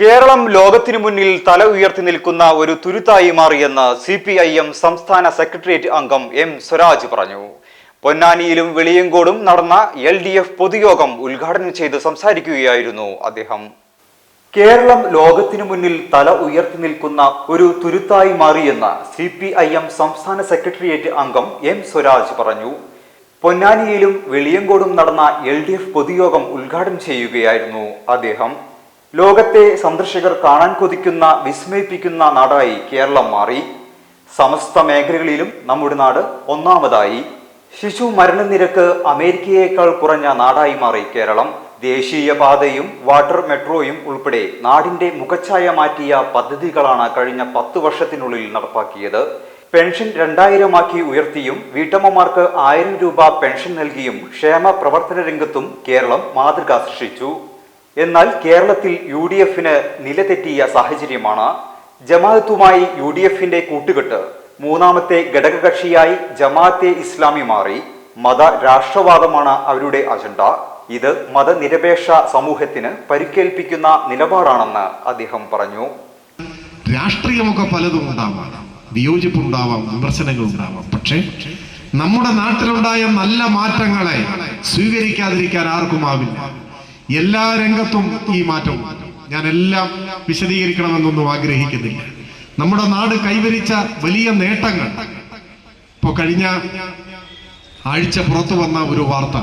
കേരളം ലോകത്തിനു മുന്നിൽ തല ഉയർത്തി നിൽക്കുന്ന ഒരു തുരുത്തായി മാറിയെന്ന് സി പി ഐ എം സംസ്ഥാന സെക്രട്ടേറിയറ്റ് അംഗം എം സ്വരാജ് പറഞ്ഞു. പൊന്നാനിയിലും വെളിയങ്കോടും നടന്ന എൽ ഡി എഫ് പൊതുയോഗം ഉദ്ഘാടനം ചെയ്ത് സംസാരിക്കുകയായിരുന്നു അദ്ദേഹം. കേരളം ലോകത്തിനു മുന്നിൽ തല ഉയർത്തി നിൽക്കുന്ന ഒരു തുരുത്തായി മാറിയെന്ന് സി പി ഐ എം സംസ്ഥാന സെക്രട്ടേറിയറ്റ് അംഗം എം സ്വരാജ് പറഞ്ഞു. പൊന്നാനിയിലും വെളിയങ്കോടും നടന്ന എൽ ഡി എഫ് പൊതുയോഗം ഉദ്ഘാടനം ചെയ്യുകയായിരുന്നു അദ്ദേഹം. ലോകത്തെ സന്ദർശകർ കാണാൻ കൊതിക്കുന്ന വിസ്മയിപ്പിക്കുന്ന നാടായി കേരളം മാറി. സമസ്ത മേഖലകളിലും നമ്മുടെ നാട് ഒന്നാമതായി. ശിശു മരണനിരക്ക് അമേരിക്കയേക്കാൾ കുറഞ്ഞ നാടായി മാറി കേരളം. ദേശീയ പാതയും വാട്ടർ മെട്രോയും ഉൾപ്പെടെ നാടിന്റെ മുഖച്ഛായ മാറ്റിയ പദ്ധതികളാണ് കഴിഞ്ഞ പത്ത് വർഷത്തിനുള്ളിൽ നടപ്പാക്കിയത്. പെൻഷൻ രണ്ടായിരമാക്കി ഉയർത്തിയും വീട്ടമ്മമാർക്ക് ആയിരം രൂപ പെൻഷൻ നൽകിയും ക്ഷേമ പ്രവർത്തന രംഗത്തും കേരളം മാതൃക സൃഷ്ടിച്ചു. എന്നാൽ കേരളത്തിൽ യു ഡി എഫിന് നിലതെറ്റിയ സാഹചര്യമാണ് ജമാഅത്തുമായി യു ഡി എഫിന്റെ കൂട്ടുകെട്ട് മൂന്നാമത്തെ ഘടകകക്ഷിയായി ജമാഅത്തെ ഇസ്ലാമി മാറി മത രാഷ്ട്രവാദമാണ് അവരുടെ അജണ്ട. ഇത് മതനിരപേക്ഷ സമൂഹത്തിന് പരിക്കേൽപ്പിക്കുന്ന നിലപാടാണെന്ന് അദ്ദേഹം പറഞ്ഞു. രാഷ്ട്രീയമൊക്കെ പലതും ഉണ്ടാവാം. വിയോജിപ്പുണ്ടാവാം വിമർശനങ്ങൾ ഉണ്ടാവാം പക്ഷേ നമ്മുടെ നാട്ടിലുണ്ടായ നല്ല മാറ്റങ്ങളെ സ്വീകരിക്കാതിരിക്കാൻ ആർക്കുമാവില്ല എല്ലാ രംഗത്തും ഈ മാറ്റം. ഞാൻ എല്ലാം വിശദീകരിക്കണമെന്നൊന്നും ആഗ്രഹിക്കുന്നില്ല. നമ്മുടെ നാട് കൈവരിച്ച വലിയ നേട്ടങ്ങൾ. ഇപ്പോൾ കഴിഞ്ഞ ആഴ്ച പുറത്തു വന്ന ഒരു വാർത്ത.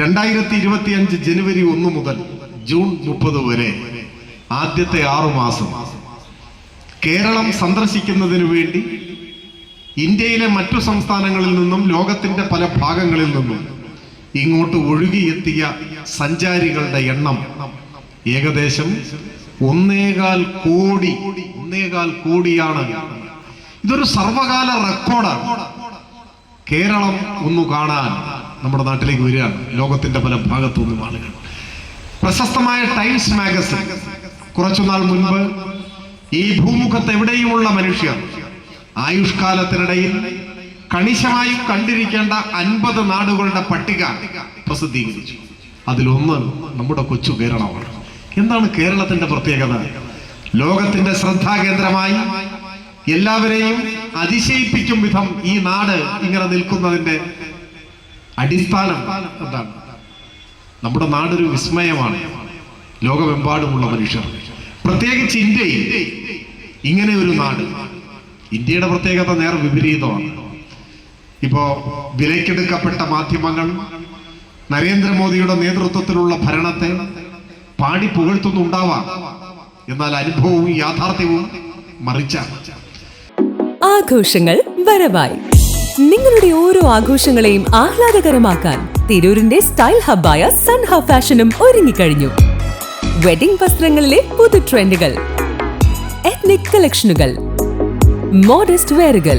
രണ്ടായിരത്തി ഇരുപത്തി അഞ്ച് ജനുവരി ഒന്ന് മുതൽ ജൂൺ മുപ്പത് വരെ ആദ്യത്തെ ആറു മാസം. കേരളം സന്ദർശിക്കുന്നതിന് വേണ്ടി ഇന്ത്യയിലെ മറ്റു സംസ്ഥാനങ്ങളിൽ നിന്നും ലോകത്തിന്റെ പല ഭാഗങ്ങളിൽ നിന്നും ഇങ്ങോട്ട് ഒഴുകിയെത്തിയ സഞ്ചാരികളുടെ എണ്ണം ഏകദേശം ഒന്നേകാൽ കോടി ഒന്നേകാൽ കോടിയാണ്. ഇതൊരു സർവകാല റെക്കോർഡാണ് കേരളം ഒന്ന് കാണാൻ നമ്മുടെ നാട്ടിലേക്ക് വരികയാണ്. ലോകത്തിന്റെ പല ഭാഗത്തു നിന്നും ആളുകൾ. പ്രശസ്തമായ ടൈംസ് മാഗസിൻ കുറച്ചുനാൾ മുൻപ് ഈ ഭൂമുഖത്ത് എവിടെയുമുള്ള മനുഷ്യർ ആയുഷ്കാലത്തിനിടയിൽ കണിശമായും കണ്ടിരിക്കേണ്ട അൻപത് നാടുകളുടെ പട്ടിക പ്രസിദ്ധീകരിച്ചു. അതിലൊന്ന് നമ്മുടെ കൊച്ചു കേരളമാണ്. എന്താണ് കേരളത്തിന്റെ പ്രത്യേകത? ലോകത്തിന്റെ ശ്രദ്ധാകേന്ദ്രമായി എല്ലാവരെയും അതിശയിപ്പിക്കും വിധം ഈ നാട് ഇങ്ങനെ നിൽക്കുന്നതിന്റെ അടിസ്ഥാനം എന്താണ്? നമ്മുടെ നാടൊരു വിസ്മയമാണ്. ലോകമെമ്പാടുമുള്ള മനുഷ്യർ. പ്രത്യേകിച്ച് ഇന്ത്യയിൽ ഇങ്ങനെ ഒരു നാട്. ഇന്ത്യയുടെ പ്രത്യേകത നേർ വിപരീതമാണ്. ഇപ്പോ വിലക്കെടുക്കപ്പെട്ട മാധ്യമങ്ങൾ നരേന്ദ്രമോദിയുടെ നേതൃത്വത്തിലുള്ള ഭരണത്തെ പാടി പുകഴ്ത്തുന്നുണ്ടാവാം. എന്നാൽ അനുഭവവും യാഥാർത്ഥ്യവും മറിച്ചാണ് ആഘോഷങ്ങൾ വരവായി. നിങ്ങളുടെ ഓരോ ആഘോഷങ്ങളെയും ആഹ്ലാദകരമാക്കാൻ തിരൂരിന്റെ സ്റ്റൈൽ ഹബ്ബായ സൺ ഹബ് ഫാഷനും ഒരുങ്ങിക്കഴിഞ്ഞു. വെഡിംഗ് വസ്ത്രങ്ങളിലെ പുതു ട്രെൻഡുകൾ എത്നിക് കളക്ഷനുകൾ മോഡസ്റ്റ് വെയറുകൾ